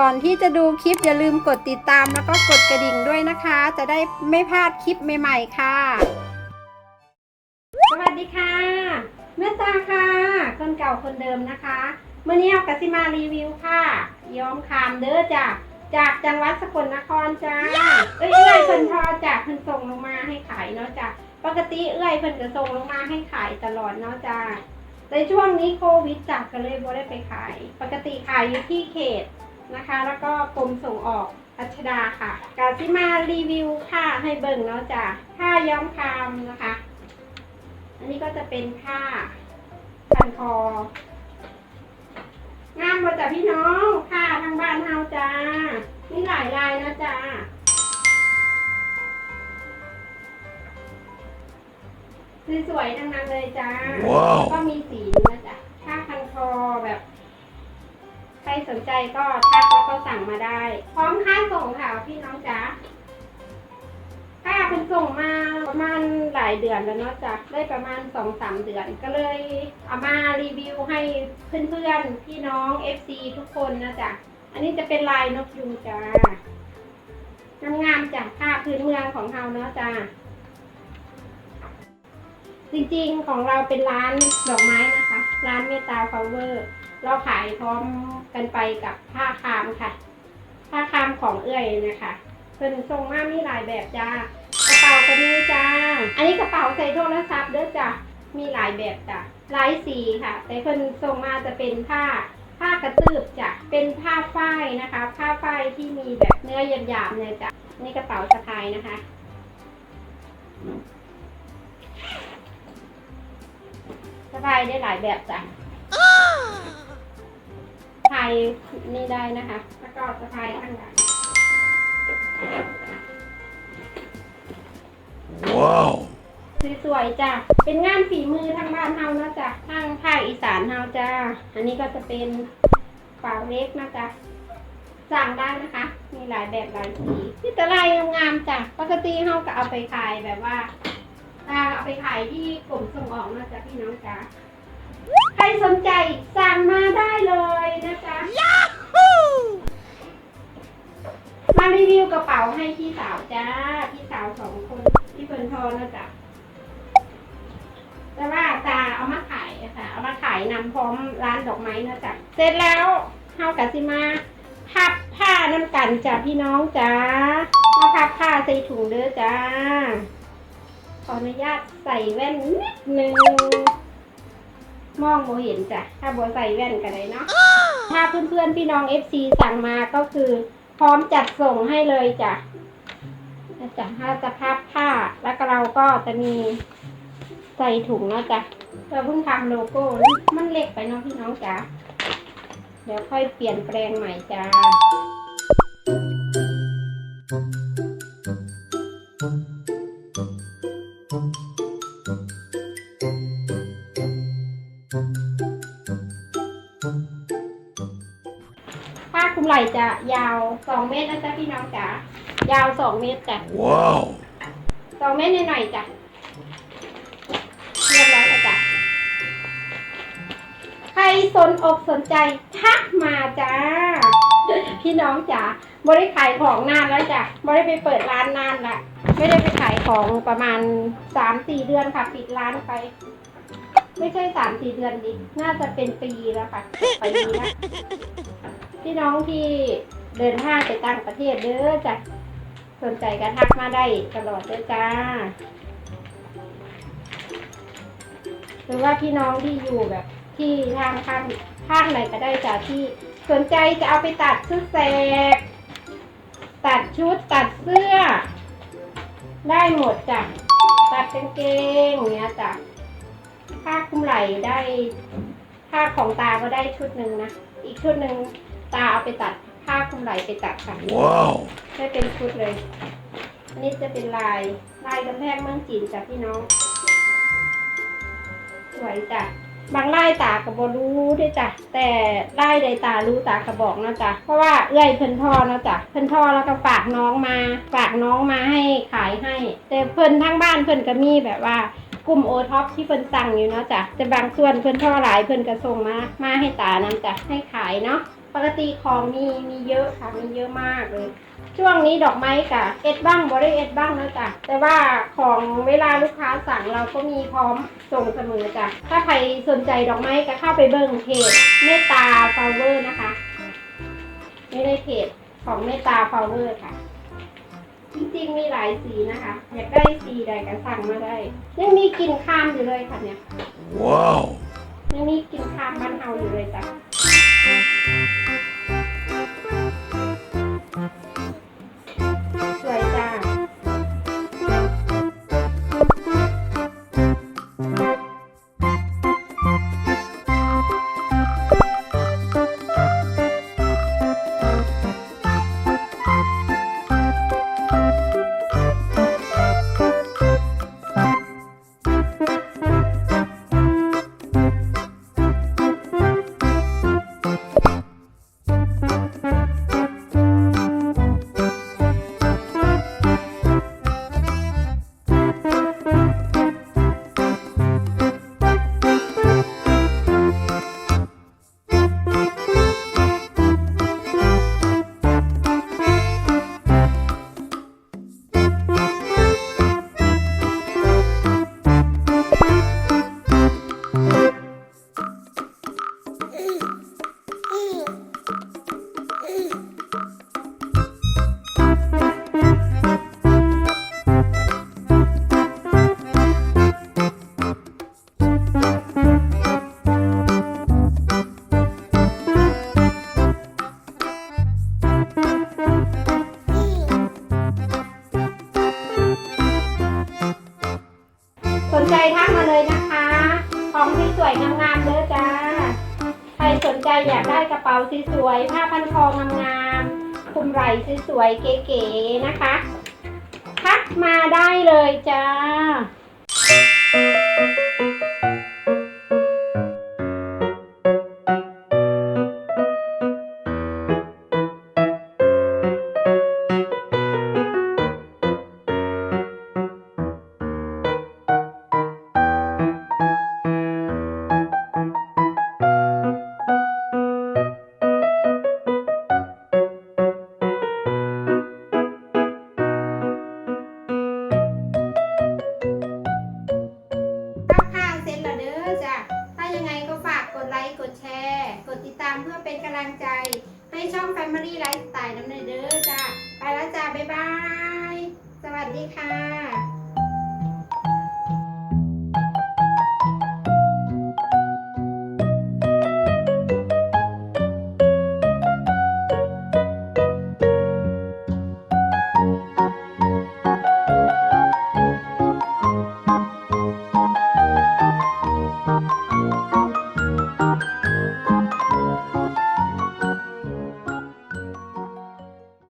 ก่อนที่จะดูคลิปอย่าลืมกดติดตามแล้วก็กดกระดิ่งด้วยนะคะ จะได้ไม่พลาดคลิปใหม่ๆค่ะ สวัสดีค่ะแม่ตาค่ะ คนเก่าคนเดิมนะคะเมื่อนี้เอากสิมารีวิวค่ะ ย้อมคามเด้อจ้ะจากจังหวัดสกลนครจ้า เอ้ยเอื้อยเพิ่นทอจากเพิ่นส่งลงมาให้ขายเนาะจ้ะปกติเอื้อยเพิ่นก็ส่งลงมาให้ขายตลอดเนาะจ้าในช่วงนี้โควิดจักก็เลยบ่ได้ไปขาย ปกติขายอยู่ที่เขต นะคะ แล้วก็กรมส่งออกรัชดาค่ะกาซิมารีวิวผ้าให้เบิ่งเนาะจ้ะผ้าย้อมคามนะคะ อันนี้ก็จะเป็นผ้าพันคองามมาจากพี่น้องผ้าทางบ้านเฮาจ้ามีหลายลายนะจ้าสวยๆทั้งนั้นเลยจ้าว้าวก็มีสีนะจ๊ะผ้าพันคอแบบใคร สนใจก็ทักแล้วก็สั่งมาได้ พร้อมค่าส่งค่ะพี่น้องจ้าค่าเป็นส่งมาประมาณหลายเดือนแล้วเนาะจ้ะได้ประมาณสองสามเดือน ก็เลยเอามารีวิวให้เพื่อนๆพี่น้อง FC ทุกคนนะจ๊ะอันนี้จะเป็นลายนกยุงจ้างามๆจากผ้าพื้นเมืองของเราเนาะจ้าจริงๆของเราเป็นร้านดอกไม้นะคะ ร้านเมตตาฟลาเวอร์ เราขายพร้อมกันไปกับผ้าคามค่ะ ผ้าคามของเอื้อยนะคะเพิ่นทรงมามีหลายแบบจ้ากระเป๋าก็มีจ้า อันนี้กระเป๋าใส่โทรศัพท์เด้อจ้ะมีหลายแบบจ้ะหลายสีค่ะ แต่เพิ่นทรงมาจะเป็นผ้าผ้ากระตืบจ้ะเป็นผ้าฝ้ายนะคะ ผ้าฝ้ายที่มีแบบเนื้อหยาบๆเนี่ยจ้ะนี่กระเป๋าสะพายนะคะสะพายได้หลายแบบจ้ะายนี่ได้นะคะแล้วก็สะพายข้างหลัง Wow. สวยๆจ้ะ เป็นงานฝีมือทางบ้านเฮานะจ้ะทางภาคอีสานเฮาจ้า อันนี้ก็จะเป็นเป่าเล็กนะจ๊ะสั่งได้นะคะ มีหลายแบบหลายสีที่แต่ลายงามๆจ้ะ ปกติเฮาก็เอาไปขายแบบว่าอ่าเอาไปขายที่กลุ่มส่งออกนะจ๊ะพี่น้องจ้ะ ใครสนใจสั่งมาได้เลยนะจ๊ะมารีวิวกระเป๋าให้พี่สาวจ้า พี่สาวสองคนที่เพิ่นทอนะจ๊ะแต่ว่าตาเอามาขายอะค่ะ เอามาขายนำพร้อมร้านดอกไม้นะจ๊ะเสร็จแล้วเฮากะสิมา พับผ้าน้ำกันจ้ะพี่น้องจ้ามาพับผ้าใส่ถุงเด้อจ้า ขออนุญาตใส่แว่นนิดนึง มองโมเห็นจ้ะ ถ้าโบใส่แว่นกันเลยเนาะ ถ้าเพื่อนๆพี่น้อง FC สั่งมาก็คือ พร้อมจัดส่งให้เลยจ้ะจ๊ะถ้าจะพับผ้า แล้วก็เราก็จะมีใส่ถุงนะจ๊ะเราเพิ่งทำโลโก้ มันเล็กไปเนาะพี่น้องจ๋าเดี๋ยวค่อยเปลี่ยนแปลงใหม่จ้าผ้า คลุมไหล่จะยาวสองเมตรนะจ๊ะพี่น้องจ๋ายาวสองเมตรจ้ะ Wow. สองเมตรหน่อยๆจ้ะเรียบร้อยแล้วจ้ะใครสนอกสนใจทักมาจ้า พี่น้องจ๋าบริขายของนานแล้วจ้ะบริไปเปิดร้านนานละไม่ได้ไปขายของประมาณสามสี่เดือนค่ะปิดร้านไป ไม่ใช่สามสี่เดือนดิน่าจะเป็นปีแล้วค่ะปีแล้ว พี่น้องที่เดินทางไปต่างประเทศเด้อจ้ะสนใจก็ทักมาได้ตลอดเลยจ้า หรือว่าพี่น้องที่อยู่แบบที่ทางภาคภาคไหนก็ได้จ้ะที่สนใจจะเอาไปตัดชุดแสก ตัดชุดตัดเสื้อ ได้หมดจ้ะตัดกางเกงเงี้ยจ้ะผ้าคลุมไหล่ได้ผ้าของตาก็ได้ชุดหนึ่งนะ อีกชุดหนึ่ง ตาเอาไปตัดผ้าคลุมไหล่ไปตัดค่ะ Wow. ได้เป็นชุดเลย อันนี้จะเป็นลายลายกำแพงเมืองจีนจ้ะพี่น้อง สวยจ้ะบางลายตากับบรู้ด้วยจ้ะแต่ลายใดตารู้ตากระบอกนะจ๊ะเพราะว่าเอื้อยเพิ่นท่อนะจ๊ะเพิ่นท่อแล้วก็ฝากน้องมา ฝากน้องมาให้ขายให้ แต่เพิ่นทั้งบ้านเพิ่นก็มีแบบว่ากลุ่มโอท็อปที่เพิ่นสั่งอยู่เนาะจ้ะแต่บางส่วนเพิ่นท่อหลายเพิ่นก็ส่งมามาให้ตานํจ้ะให้ขายเนาะ ปกติของมีมีเยอะค่ะมีเยอะมากเลย ช่วงนี้ดอกไม้กะเอ็ดบ้างบ่ได้เอ็ดบ้างนะจ๊ะแต่ว่าของเวลาลูกค้าสั่งเราก็มีพร้อมส่งเสมอจ้ะถ้าใครสนใจดอกไม้ก็เข้าไปเบิ่งเพจเมตตาฟลาเวอร์นะคะไม่ได้เพจของเมตตาฟลาเวอร์ค่ะจริงๆมีหลายสีนะคะ อยากได้สีใดก็สั่งมาได้ ยังมีกลิ่นข้ามอยู่เลยค่ะเนี่ย Wow. ยังมีกลิ่นข้ามบ้านเฮาอยู่เลยจ้ะ Thank you. สนใจอยากได้กระเป๋าสวยๆผ้าพันคองามๆคุมไหล่สวยๆเก๋ๆนะคะทักมาได้เลยจ้า ช่อง Family Lifestyle น้ำเนยเด้อจ้าไปแล้วจ้าบ๊ายบาย สวัสดีค่ะ